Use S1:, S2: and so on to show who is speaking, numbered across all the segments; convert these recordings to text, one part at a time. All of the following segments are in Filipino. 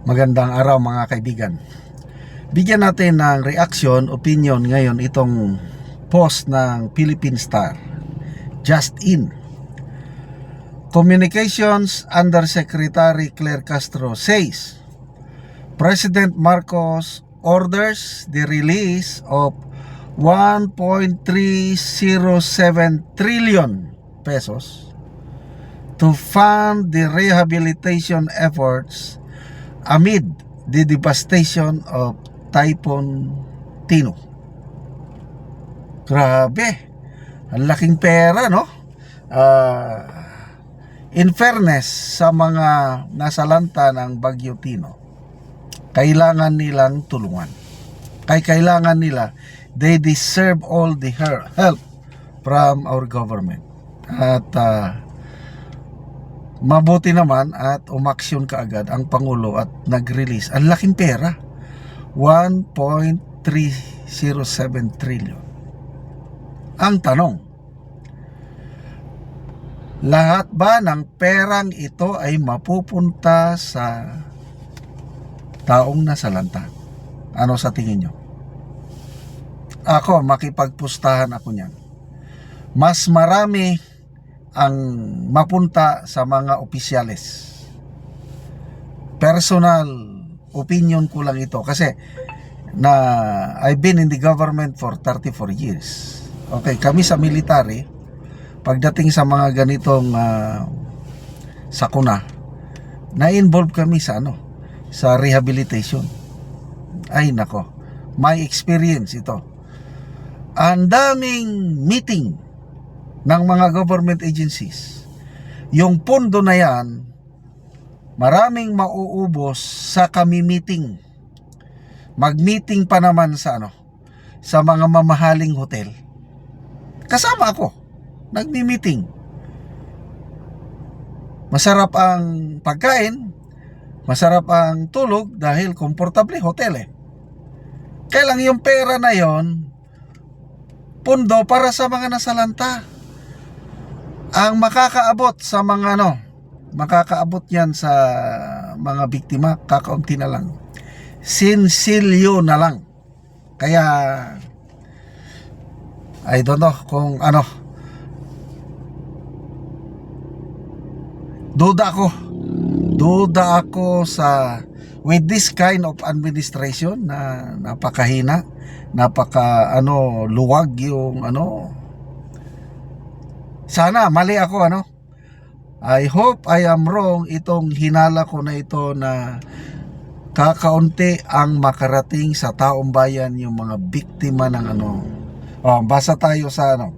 S1: Magandang araw mga kaibigan. Bigyan natin ng reaction, opinion ngayon itong post ng Philippine Star. Just in. Communications Undersecretary Claire Castro says President Marcos orders the release of 1.307 trillion pesos to fund the rehabilitation efforts amid the devastation of Typhoon Tino. Grabe. Ang laking pera, no? Ah, in fairness sa mga nasalanta ng Bagyo Tino, kailangan nilang tulungan. Kay kailangan nila, they deserve all the help from our government. At ah, mabuti naman at umaksyon kaagad ang Pangulo at nag-release. Ang laking pera. 1.307 trillion. Ang tanong, lahat ba ng perang ito ay mapupunta sa taong nasalanta? Ano sa tingin nyo? Ako, makipagpustahan ako niyan. Mas marami ang mapunta sa mga opisyales. Personal opinion ko lang ito kasi na I've been in the government for 34 years. Okay, kami sa military, pagdating sa mga ganitong ah, sakuna, na-involve kami sa ano, sa rehabilitation. Ay nako, my experience ito. Ang daming meeting ng mga government agencies. Yung pondo na yan, maraming mauubos sa kami meeting. Mag-meeting pa naman sa ano, sa mga mamahaling hotel. Kasama ako, nagmi-meeting. Masarap ang pagkain, masarap ang tulog dahil komportable hotel eh. Kaya lang yung pera na yon, pundo para sa mga nasalanta ang makakaabot sa mga ano, makakaabot yan sa mga biktima, kakaunti na lang. Sinsilyo na lang. Kaya, I don't know kung ano, duda ako, duda ako sa, with this kind of administration na napakahina, napaka ano, luwag yung ano, sana mali ako ano? I hope I am wrong. Itong hinala ko na ito na kakaunti ang makarating sa taong bayan yung mga biktima ng ano. Oh, basa tayo sa ano.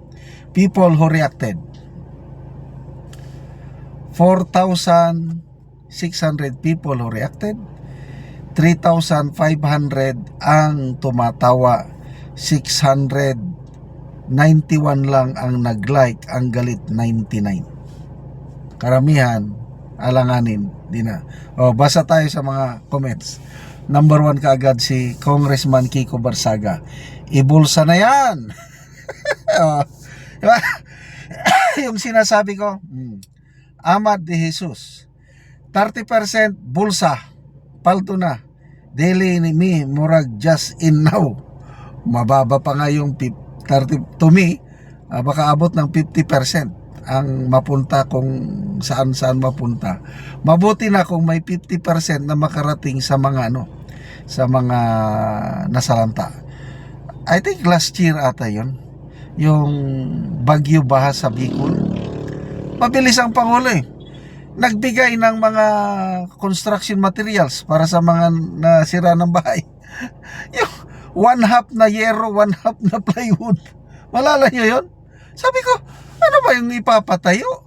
S1: People who reacted. 4,600 people who reacted. 3,500 ang tumatawa. 600 91 lang ang nag-like, ang galit 99. Karamihan, alanganin, di na. O, basa tayo sa mga comments. Number one kaagad si Congressman Kiko Barsaga. Ibulsa na yan! O, diba? yung sinasabi ko, hmm, Amad de Jesus, 30% bulsa, palto na. Daily ni me, murag just in now. Mababa pa nga yung 50 30 to me ah, baka abot ng 50% ang mapunta kung saan saan mapunta. Mabuti na kung may 50% na makarating sa mga ano sa mga nasalanta. I think last year ata yon yung bagyo baha sa Bicol. Mabilis ang Pangulo eh. Nagbigay ng mga construction materials para sa mga nasira ng bahay. Yung one half na yero, one half na plywood. Malala nyo yun? Sabi ko, ano ba yung ipapatayo?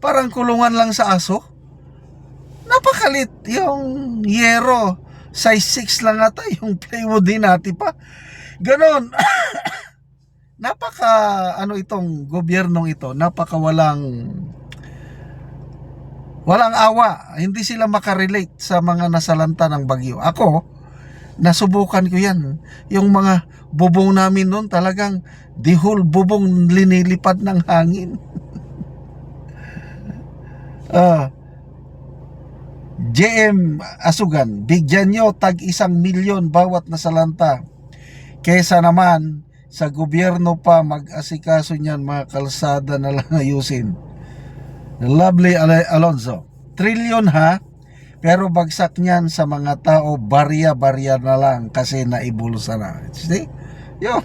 S1: Parang kulungan lang sa aso? Napakalit yung yero. Size 6 lang ata yung plywood din natin pa. Ganon. napaka, ano itong gobyernong ito, napaka walang walang awa. Hindi sila makarelate sa mga nasalanta ng bagyo. Ako, nasubukan ko yan. Yung mga bubong namin noon talagang the whole bubong linilipad ng hangin. Ah. JM Asugan, bigyan nyo tag isang milyon bawat nasalanta. Kesa naman sa gobyerno pa mag-asikaso niyan mga kalsada na lang ayusin. Lovely Ale- Alonzo. Trilyon ha, pero bagsak niyan sa mga tao, barya-barya na lang kasi naibulsa na. See? Yung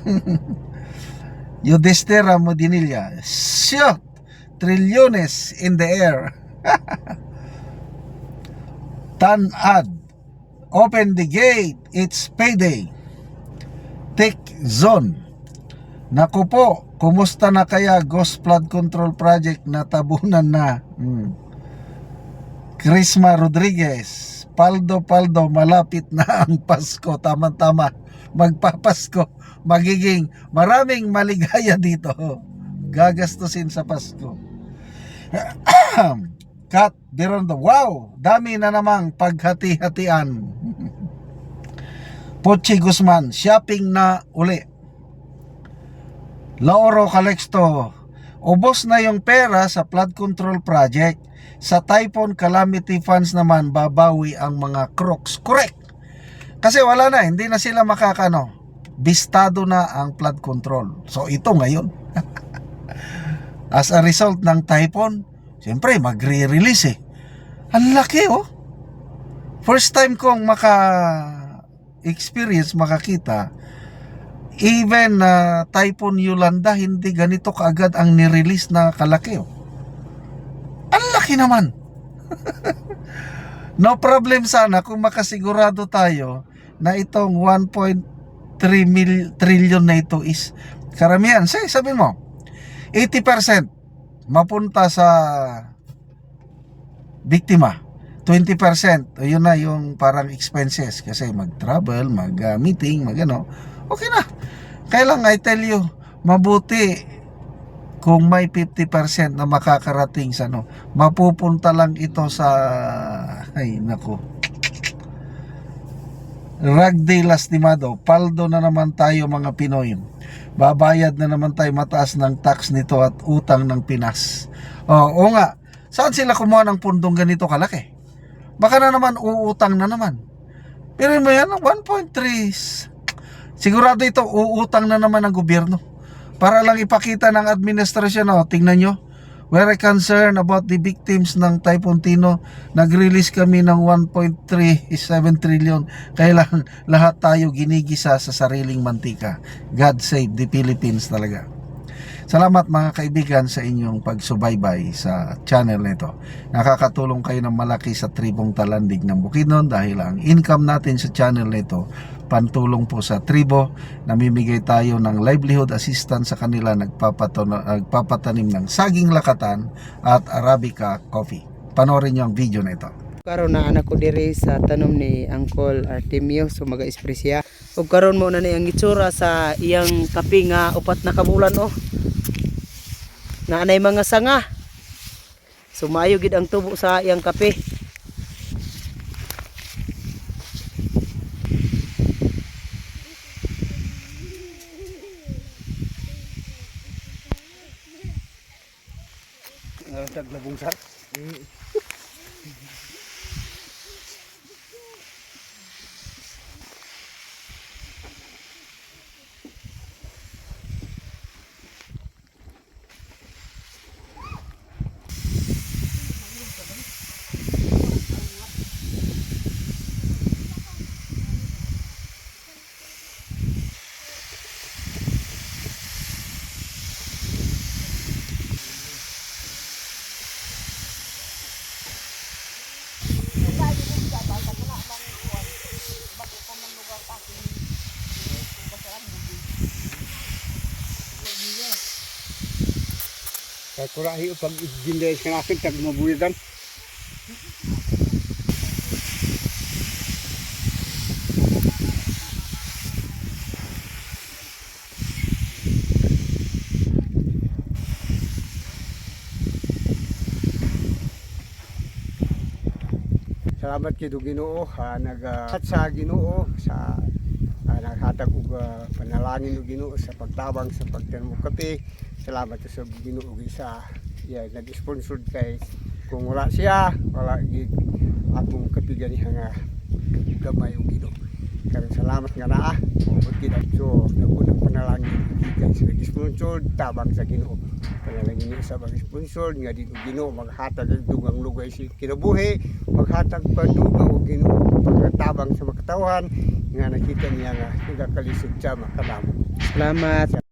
S1: Yudhistira Modinilla. Shot! Trilyones in the air. Tanad. Open the gate. It's payday. Tick zone. Naku po, kumusta na kaya Ghost Flood Control Project na tabunan na? Hmm. Crisma Rodriguez, Paldo Paldo, malapit na ang Pasko. Tama-tama, magpapasko. Magiging maraming maligaya dito. Gagastusin sa Pasko. Kat Birondo, wow! Dami na namang paghati-hatian. Pochi Guzman, shopping na uli. Lauro Calexto, ubos na yung pera sa flood control project. Sa typhoon calamity funds naman babawi ang mga crooks. Correct! Kasi wala na, hindi na sila makakano. Bistado na ang flood control. So ito ngayon. As a result ng typhoon, siyempre magre-release eh. Ang laki oh. First time kong maka experience, makakita even na Typhoon Yolanda hindi ganito kaagad ang nirelease na kalaki oh. Ang laki naman. no problem sana kung makasigurado tayo na itong 1.3 mil, trillion na ito is karamihan. Say, sabi mo, 80% mapunta sa biktima. 20%, yun na yung parang expenses kasi mag-travel, mag-meeting, mag-ano. Okay na. Kaya lang, I tell you, mabuti kung may 50% na makakarating sa ano, mapupunta lang ito sa ay nako. Ragday lastimado, paldo na naman tayo mga Pinoy. Babayad na naman tayo mataas ng tax nito at utang ng Pinas. Oh, oo nga. Saan sila kumuha ng pundong ganito kalaki? Baka na naman uutang na naman. Pero mo yan, 1.3. Sigurado ito, uutang na naman ng gobyerno. Para lang ipakita ng administrasyon, oh, tingnan nyo, we're concerned about the victims ng Typhoon Tino. Nag-release kami ng 1.37 trillion. Kailangan lahat tayo ginigisa sa sariling mantika. God save the Philippines talaga. Salamat mga kaibigan sa inyong pagsubaybay sa channel nito. Nakakatulong kayo ng malaki sa tribong talandig ng Bukidnon dahil ang income natin sa channel nito pantulong po sa tribo. Namimigay tayo ng livelihood assistance sa kanila nagpapatanim ng saging lakatan at Arabica coffee. Panoorin niyo ang video na ito.
S2: karon na anak ko diri sa tanom ni Uncle Artemio so maga-espresya ug karon mo na ni ang itsura sa iyang kape nga upat na kabulan oh na anay mga sanga so maayo gid ang tubo sa iyang kape
S3: Kaya kurahi pag ginday ka nakin tag mabuyadan. Salamat kay Ginoo ha nag uh, sa Ginoo sa uh, naghatag og ah, panalangin og Ginoo sa pagtabang sa pagtanong kape. Salamat sa Ginoo sa yeah, nag-sponsor kay kung wala siya wala gid akong kapiganihan nga gamay yung Ginoo. Karon salamat nga naa. Ug kinadto nagunang panalangin gikan sa sponsor tabang sa Ginoo. Panalangin sa mga sponsor nga di og Ginoo maghatag og dugang lugay si kinabuhi maghatag pa dugang og Ginoo. Pagkatabang sa makatawhan nga nakita niya nga nagakalisod sa makanamo
S2: Salamat.